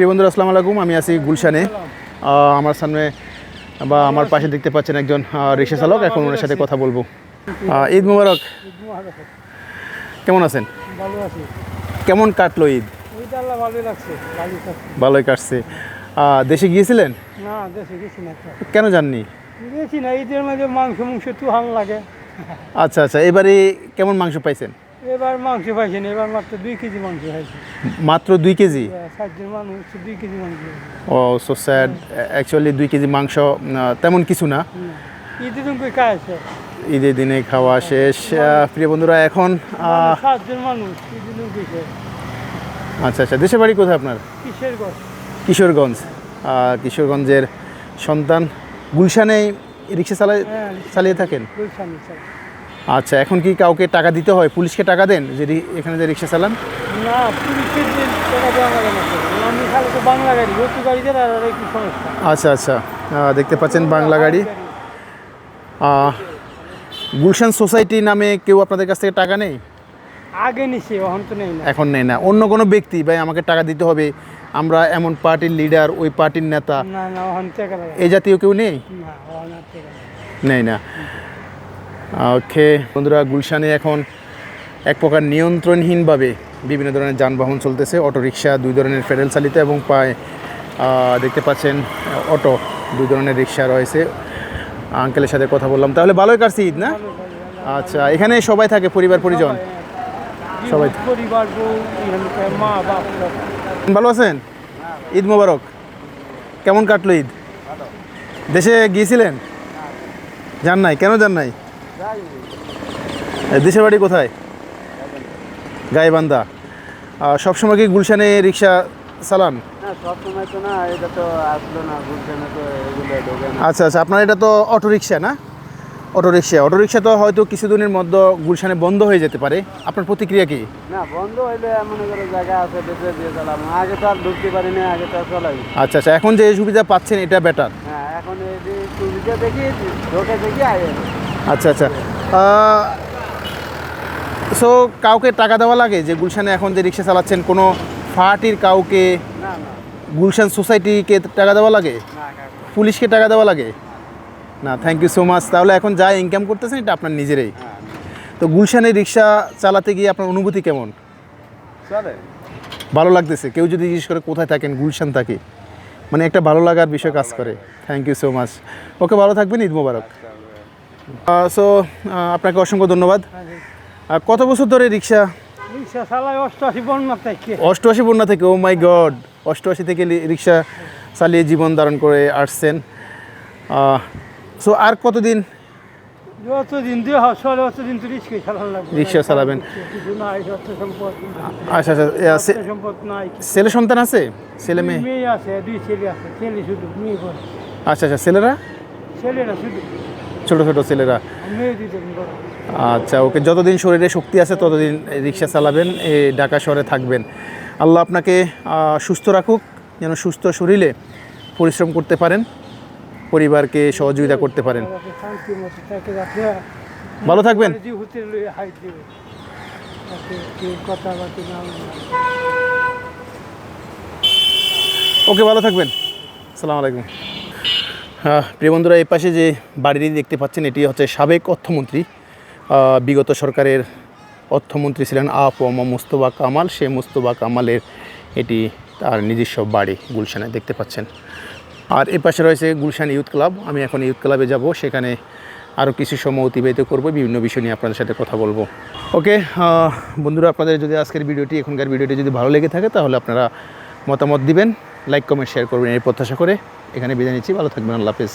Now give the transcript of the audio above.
প্রিয় বন্ধুরা আসসালামু আলাইকুম। আমি আছি গুলশানে। আমার সামনে বা আমার পাশে দেখতে পাচ্ছেন একজন রিক্সা চালক। এখন ওনার সাথে কথা বলব। ঈদ মুবারক। কেমন আছেন? কেমন কাটলো ঈদ? ভালোই কাটছে। দেশে গিয়েছিলেন? না দেশে গেছি না কেন যাননি? গেছি না ঈদের মাঝে মাংস মাংস একটু ভালো লাগে। আচ্ছা আচ্ছা। এবারে কেমন মাংস পাইছেন? এবার মাংস পাইছি না এবার মাত্র দুই কেজি মাংস খাইছি। মাত্র দুই কেজি? সাতজন মানুষ দুই কেজি মাংস ও সো স্যাড অ্যাকচুয়ালি দুই কেজি মাংস তেমন কিছু না। ঈদের দিন কই খাইছে ঈদের দিনে খাওয়া শেষ। প্রিয় বন্ধুরা এখন সাতজন মানুষ ঈদের দিন কইছে আচ্ছা আচ্ছা দেশের বাড়ি কোথায় আপনার? কিসের গছ কিশোরগঞ্জ কিশোরগঞ্জের সন্তান গুলশানে রিক্সা চালায় হ্যাঁ চালিয়ে থাকেন? গুলশান আচ্ছা এখন কি কাউকে টাকা দিতে হয়? পুলিশকে টাকা দেন? যে রি- এখানে যে রিক্সা চালান? না বাংলা গাড়ি গাড়ি আচ্ছা আচ্ছা। দেখতে পাচ্ছেন বাংলা গাড়ি। গুলশান সোসাইটি নামে কেউ আপনাদের কাছ থেকে টাকা নেই? আগে নিছে এখন তো নেই না। এখন নেই না। অন্য কোনো ব্যক্তি ভাই আমাকে টাকা দিতে হবে। আমরা এমন পার্টির লিডার ওই পার্টির নেতা। এই জাতীয় কেউ নেই? নেই না। ওকে। বন্ধুরা গুলশানে এখন এক প্রকার নিয়ন্ত্রণহীনভাবে বিভিন্ন ধরনের যানবাহন চলতেছে। অটোরিকশা দুই ধরনের ফেডারেল চালিত এবং পায় দেখতে পাচ্ছেন অটো দুই ধরনের রিক্সা রয়েছে। আঙ্কেলের সাথে কথা বললাম। তাহলে ভালোই কাটছে ঈদ না? আচ্ছা এখানে সবাই থাকে পরিবার পরিজন? সবাই। ভালো আছেন? ঈদ মোবারক। কেমন কাটলো ঈদ? দেশে গিয়েছিলেন? যান নাই? কেন যান নাই? দেশের বাড়ি কোথায়? গাইবান্ধা। সবসময় কি গুলশানে রিক্সা চালান? না সব সময় তো এটা তো আসলো না গুলশানে তো এগুলো ঢোকে না। আচ্ছা আচ্ছা আপনার এটা তো অটো রিক্সা না? অটো রিক্সা অটো রিক্সা তো হয়তো কিছুদিনের মধ্যে গুলশানে বন্ধ হয়ে যেতে পারে। আপনার প্রতিক্রিয়া কি? না বন্ধ হইলে মনে করো জায়গা আছে বেঁচে দিয়ে চালাম আগে তো আর ঢুকতে পারি না আগে তো আর চলাই। আচ্ছা আচ্ছা এখন যে সুবিধা পাচ্ছেন এটা বেটার হ্যাঁ এখন এই যে সুবিধা দেখি ঢোকে দেখি আয়। আচ্ছা আচ্ছা। সো কাউকে টাকা দেওয়া লাগে যে গুলশানে এখন যে রিক্সা চালাচ্ছেন কোনো পার্টির কাউকে গুলশান সোসাইটিকে টাকা দেওয়া লাগে? পুলিশকে টাকা দেওয়া লাগে? না থ্যাংক ইউ সো মাচ তাহলে এখন যা ইনকাম করতেছেন এটা আপনার নিজেরই। তো গুলশানে রিক্সা চালাতে গিয়ে আপনার অনুভূতি কেমন? ভালো লাগতেছে। কেউ যদি জিজ্ঞেস করে কোথায় থাকেন গুলশান থাকে মানে একটা ভালো লাগার বিষয় কাজ করে। Thank you so much okay ভালো থাকবেন ঈদ মোবারক। সো আপনাকে অসংখ্য ধন্যবাদ। কত বছর ধরে রিক্সা? অষ্টআশি বন্যা থেকে। ও মাই গড অষ্টআশি থেকে রিক্সা চালিয়ে জীবন ধারণ করে আসছেন। সো আর কতদিন? রিক্সা চালাবেন। আচ্ছা আচ্ছা নাই। ছেলে সন্তান আছে? ছেলে মেয়ে? মেয়ে আছে দুই ছেলে আছে ছেলে শুধু আচ্ছা আচ্ছা ছেলেরা? ছেলেরা শুধু। ছোট ছোট ছেলেরা। আচ্ছা ওকে যতদিন শরীরে শক্তি আছে ততদিন রিক্সা চালাবেন এই ঢাকা শহরে থাকবেন। আল্লাহ আপনাকে সুস্থ রাখুক, যেন সুস্থ শরীরে পরিশ্রম করতে পারেন, পরিবারকে সহযোগিতা করতে পারেন। ভালো থাকবেন। ওকে, ভালো থাকবেন। সালাম আলাইকুম। প্রিয় বন্ধুরা, এই পাশে যে বাড়িটি দেখতে পাচ্ছেন, এটি হচ্ছে সাবেক অর্থমন্ত্রী। বিগত সরকারের অর্থমন্ত্রী ছিলেন আফওয়ামা মুস্তফা কামাল। সে মুস্তফা কামালের এটি তার নিজস্ব বাড়ি গুলশানে দেখতে পাচ্ছেন। আর এ পাশে রয়েছে গুলশান ইউথ ক্লাব। আমি এখন ইউথ ক্লাবে যাব। সেখানে আরও কিছু সময় অতিবাহিত করব। বিভিন্ন বিষয় নিয়ে আপনাদের সাথে কথা বলব। ওকে বন্ধুরা, আপনাদের যদি আজকের ভিডিওটি, এখনকার ভিডিওটি যদি ভালো লেগে থাকে, তাহলে আপনারা মতামত দিবেন, লাইক, কমেন্ট, শেয়ার করবেন, এই প্রত্যাশা করে। এখানে বিদায় নিচ্ছি। ভালো থাকবেন। আল্লাহ হাফেজ।